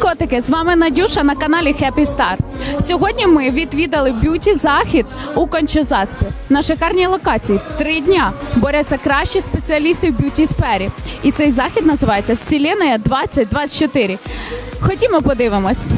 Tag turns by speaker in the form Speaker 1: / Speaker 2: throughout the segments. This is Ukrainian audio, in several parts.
Speaker 1: Котики! З вами Надюша на каналі Happy Star. Сьогодні ми відвідали б'юті захід у Кончезаспі. На шикарній локації три дня борються кращі спеціалісти в б'юті сфері. І цей захід називається Вселенная 2024. Ходімо, подивимось.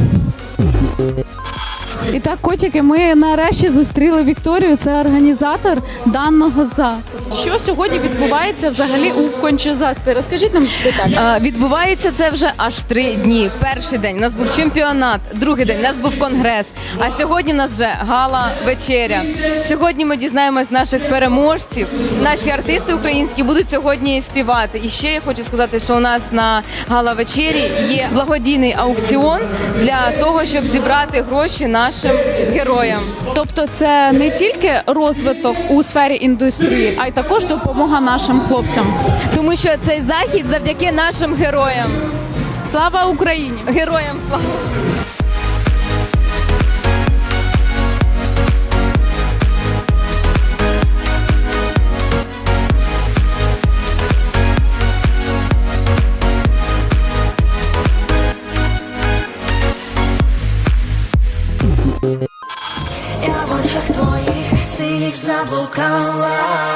Speaker 1: І так, котики, ми нарешті зустріли Вікторію. Це організатор даного заходу. Що сьогодні відбувається взагалі у Кончезаспі? Розкажіть нам деталі.
Speaker 2: Е, Відбувається це вже аж три дні. Перший день у нас був чемпіонат, другий день у нас був конгрес. А сьогодні у нас вже гала вечеря. Сьогодні ми дізнаємось наших переможців. Наші артисти українські будуть сьогодні співати. І ще я хочу сказати, що у нас на гала вечері є благодійний аукціон для того, щоб зібрати гроші нашим героям.
Speaker 1: Тобто, це не тільки розвиток у сфері індустрії, а й також допомога нашим хлопцям.
Speaker 2: Тому що цей захід завдяки нашим героям.
Speaker 1: Слава Україні!
Speaker 2: Героям слава!
Speaker 3: Я в очах твоїх світ заблукала